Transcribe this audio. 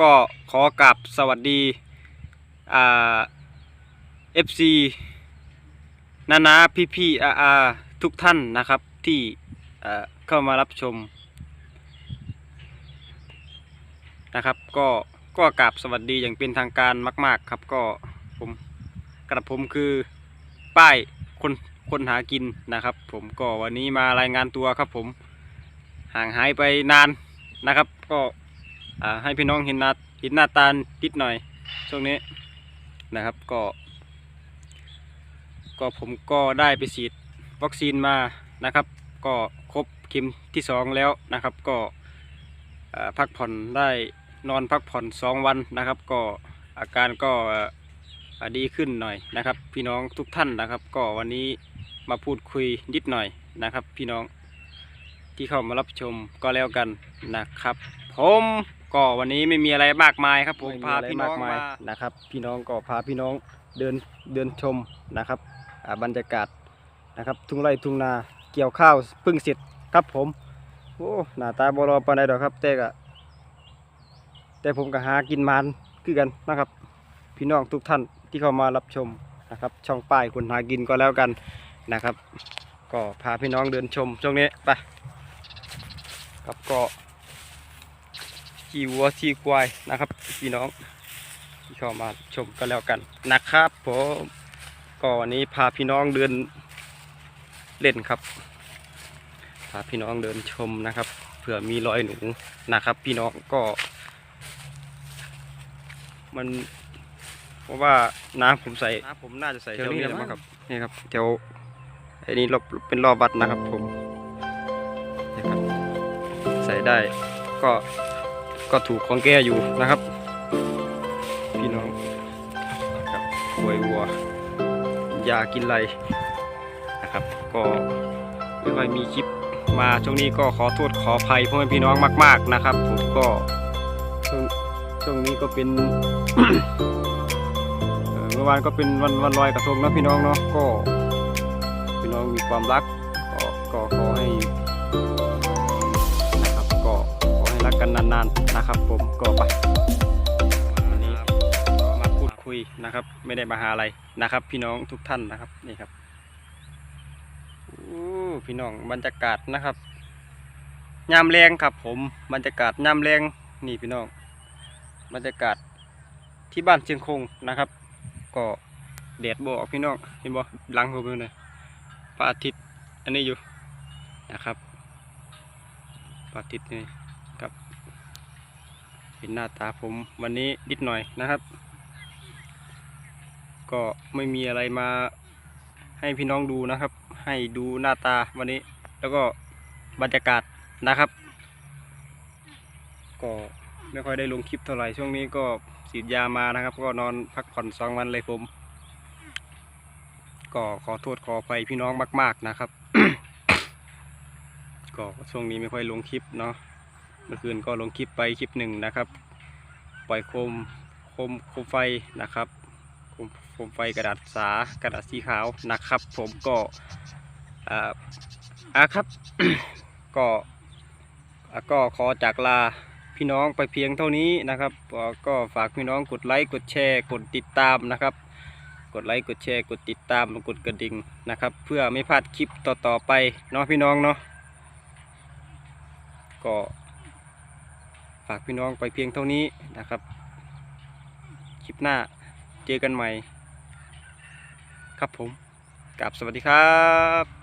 ก็ขอกราบสวัสดีอ่า FC นานาพี่พี่อาอาทุกท่านนะครับที่เข้ามารับชมนะครับก็ก็กราบสวัสดีอย่างเป็นทางการมาก ๆ ครับก็ผมกระผมคือป้ายคนคนหากินนะครับ ผมก็วันนี้มารายงานตัวครับผมห่างหายไปนานนะครับ ก็ ให้พี่น้องเห็นหน้าเห็นหน้าตานิดหน่อย ช่วงนี้นะครับก็ ก็ผมก็ได้ไปฉีดวัคซีนมานะครับ ก็ครบเข็มที่สองแล้วนะครับ ก็พักผ่อนได้นอนพักผ่อนสองวันนะครับ ก็อาการก็ดีขึ้นหน่อยนะครับ พี่น้องทุกท่านนะครับ ก็วันนี้มาพูดคุยนิดหน่อยนะครับ พี่น้องที่เข้ามารับชมก็แล้วกันนะครับ ผม ก็วันนี้ไม่มีอะไรมากมายครับผมพาพี่น้องมานะครับ พี่น้องก็พาพี่น้องเดินเดินชมนะครับอ่าบรรยากาศนะครับ ทุ่งไร่ทุ่งนาเกี่ยวข้าวเพึ่งเสร็จครับผมโอ้หน้าตาบรอปานใดดอกครับ แต่ก็แต่ผมก็หากินมันคือกันนะครับ พี่น้องทุกท่านที่เข้ามารับชมนะครับ ช่องป้ายคนหากินก็แล้วกันนะครับ ก็พาพี่น้องเดินชมช่วงนี้ไปครับก็ ขี่วัวขี่ควายนะครับพี่น้องที่เข้ามาชมก็แล้วกันนะครับผมก็วันนี้พาพี่น้องเดินเล่นครับ พาพี่น้องเดินชมนะครับเผื่อมีรอยหนูนะครับ พี่น้องก็ มันเพราะว่าน้ำผมใส่น้ำผมน่าจะใส่แถวนี้แหละมั้งครับนี่ครับแถวไอ้นี่รอบเป็นรอบวัดนะครับผมนี่ครับใส่ได้ก็ ก็ถูกของแกอยู่นะครับ พี่น้องครับควยวัวยากินไรนะครับ ก็ไม่ค่อยมีคลิปมาช่วงนี้ก็ขอโทษขออภัยพ่อแม่พี่น้องมาก ๆนะครับ ผมก็ช่วงช่วงนี้ก็เป็นเมื่อวานก็เป็นวันวันลอยกระทงนะพี่น้องเนาะก็พี่น้องมีความรักก็ก็ขอให้ กันนานๆนะครับ ผมก็ไปวันนี้ก็มาพูดคุยนะครับ ไม่ได้มาหาอะไรนะครับ พี่น้องทุกท่านนะครับนี่ครับอู้พี่น้องบรรยากาศนะครับยามแรงครับ ผมบรรยากาศยามแรงนี่พี่น้องบรรยากาศที่บ้านเชียงคงนะครับ ก็แดดบออกพี่น้องเห็นบ่หลังผมเลยพระอาทิตย์อันนี้อยู่นะครับพระอาทิตย์นี่ เห็นหน้าตาผมวันนี้นิดหน่อยนะครับ ก็ไม่มีอะไรมาให้พี่น้องดูนะครับ ให้ดูหน้าตาวันนี้ แล้วก็บรรยากาศนะครับ ก็ไม่ค่อยได้ลงคลิปเท่าไหร่ช่วงนี้ก็ฉีดยามานะครับ ก็นอนพักผ่อนสองวันเลยผม ก็ขอโทษขออภัยพี่น้องมาก ๆนะครับ ก็ช่วงนี้ไม่ค่อยลงคลิปเนาะ เมื่อคืนก็ลงคลิปไปคลิปหนึ่งนะครับ ปล่อยโคมโคมโคมไฟนะครับโคมโคมไฟกระดาษสากระดาษสีขาวนะครับ ผมก็อ่าอะครับก็อะก็ขอจากลาพี่น้องไปเพียงเท่านี้นะครับ ก็ฝากพี่น้องกดไลค์กดแชร์กดติดตามนะครับ กดไลค์กดแชร์กดติดตามกดกระดิ่งนะครับ เพื่อไม่พลาดคลิปต่อๆไปเนาะพี่น้องเนาะก็ ฝากพี่น้องไปเพียงเท่านี้นะครับ คลิปหน้าเจอกันใหม่ ครับผมกับสวัสดีครับ